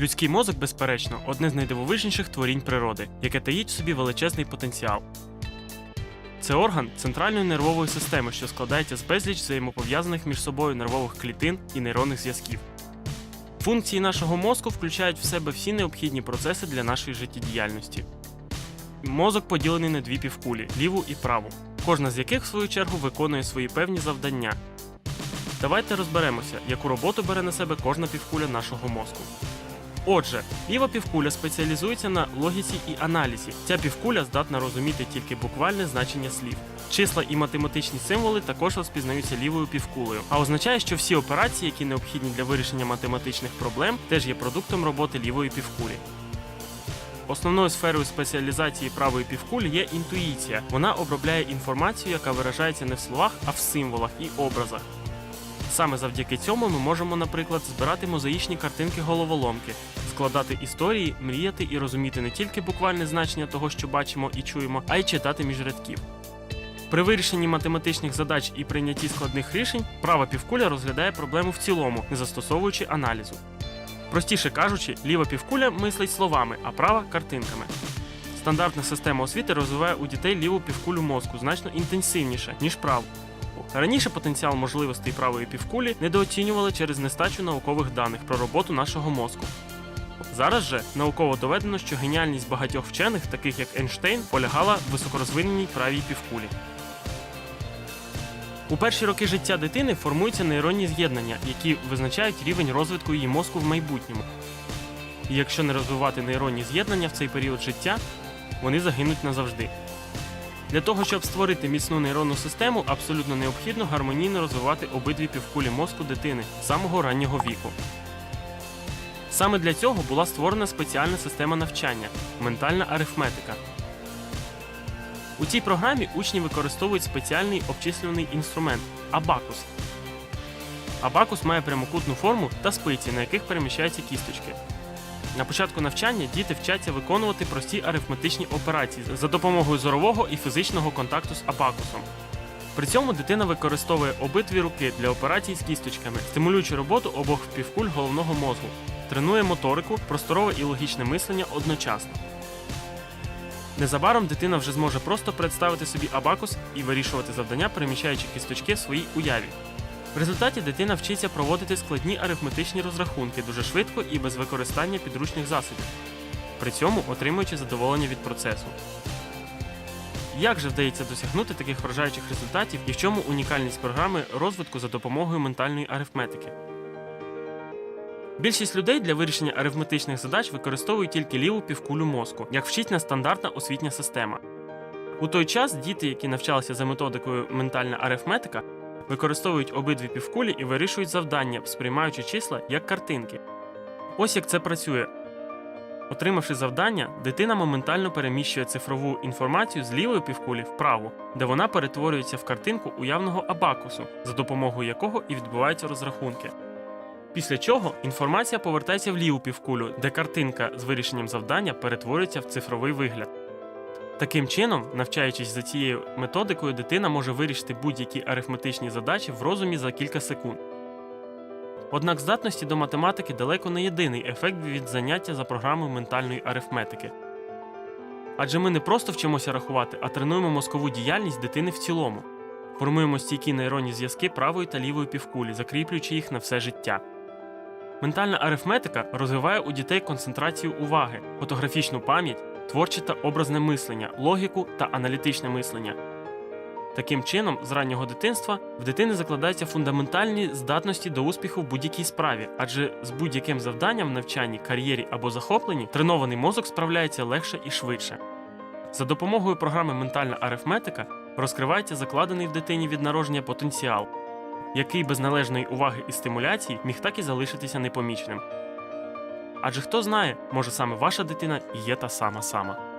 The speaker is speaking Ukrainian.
Людський мозок, безперечно, одне з найдивовижніших творінь природи, яке таїть в собі величезний потенціал. Це орган центральної нервової системи, що складається з безліч взаємопов'язаних між собою нервових клітин і нейронних зв'язків. Функції нашого мозку включають в себе всі необхідні процеси для нашої життєдіяльності. Мозок поділений на дві півкулі ліву і праву, кожна з яких, в свою чергу, виконує свої певні завдання. Давайте розберемося, яку роботу бере на себе кожна півкуля нашого мозку. Отже, ліва півкуля спеціалізується на логіці і аналізі. Ця півкуля здатна розуміти тільки буквальне значення слів. Числа і математичні символи також розпізнаються лівою півкулею, а означає, що всі операції, які необхідні для вирішення математичних проблем, теж є продуктом роботи лівої півкулі. Основною сферою спеціалізації правої півкулі є інтуїція. Вона обробляє інформацію, яка виражається не в словах, а в символах і образах. Саме завдяки цьому ми можемо, наприклад, збирати мозаїчні картинки головоломки, складати історії, мріяти і розуміти не тільки буквальне значення того, що бачимо і чуємо, а й читати між рядків. При вирішенні математичних задач і прийнятті складних рішень права півкуля розглядає проблему в цілому, не застосовуючи аналізу. Простіше кажучи, ліва півкуля мислить словами, а права картинками. Стандартна система освіти розвиває у дітей ліву півкулю мозку значно інтенсивніше, ніж праву. Раніше потенціал можливостей правої півкулі недооцінювали через нестачу наукових даних про роботу нашого мозку. Зараз же науково доведено, що геніальність багатьох вчених, таких як Ейнштейн, полягала в високорозвиненій правій півкулі. У перші роки життя дитини формуються нейронні з'єднання, які визначають рівень розвитку її мозку в майбутньому. І якщо не розвивати нейронні з'єднання в цей період життя, вони загинуть назавжди. Для того, щоб створити міцну нейронну систему, абсолютно необхідно гармонійно розвивати обидві півкулі мозку дитини з самого раннього віку. Саме для цього була створена спеціальна система навчання ментальна арифметика. У цій програмі учні використовують спеціальний обчислюваний інструмент абакус. Абакус має прямокутну форму та спиці, на яких переміщаються кісточки. На початку навчання діти вчаться виконувати прості арифметичні операції за допомогою зорового і фізичного контакту з абакусом. При цьому дитина використовує обидві руки для операцій з кісточками, стимулюючи роботу обох півкуль головного мозку, тренує моторику, просторове і логічне мислення одночасно. Незабаром дитина вже зможе просто представити собі абакус і вирішувати завдання, переміщаючи кісточки в своїй уяві. В результаті дитина вчиться проводити складні арифметичні розрахунки дуже швидко і без використання підручних засобів, при цьому отримуючи задоволення від процесу. Як же вдається досягнути таких вражаючих результатів і в чому унікальність програми розвитку за допомогою ментальної арифметики? Більшість людей для вирішення арифметичних задач використовують тільки ліву півкулю мозку, як вчить нас стандартна освітня система. У той час діти, які навчалися за методикою ментальна арифметика, використовують обидві півкулі і вирішують завдання, сприймаючи числа як картинки. Ось як це працює. Отримавши завдання, дитина моментально переміщує цифрову інформацію з лівої півкулі в де вона перетворюється в картинку уявного абакусу, за допомогою якого і відбуваються розрахунки. Після чого інформація повертається в ліву півкулю, де картинка з вирішенням завдання перетворюється в цифровий вигляд. Таким чином, навчаючись за цією методикою, дитина може вирішити будь-які арифметичні задачі в розумі за кілька секунд. Однак здатності до математики далеко не єдиний ефект від заняття за програмою ментальної арифметики. Адже ми не просто вчимося рахувати, а тренуємо мозкову діяльність дитини в цілому, формуємо стійкі нейронні зв'язки правої та лівої півкулі, закріплюючи їх на все життя. Ментальна арифметика розвиває у дітей концентрацію уваги, фотографічну пам'ять, творче та образне мислення, логіку та аналітичне мислення. Таким чином, з раннього дитинства в дитини закладаються фундаментальні здатності до успіху в будь-якій справі, адже з будь-яким завданням в навчанні, кар'єрі або захопленні тренований мозок справляється легше і швидше. За допомогою програми Ментальна арифметика розкривається закладений в дитині від народження потенціал, який без належної уваги і стимуляції міг так і залишитися непоміченим. Адже хто знає, може саме ваша дитина є та сама сама.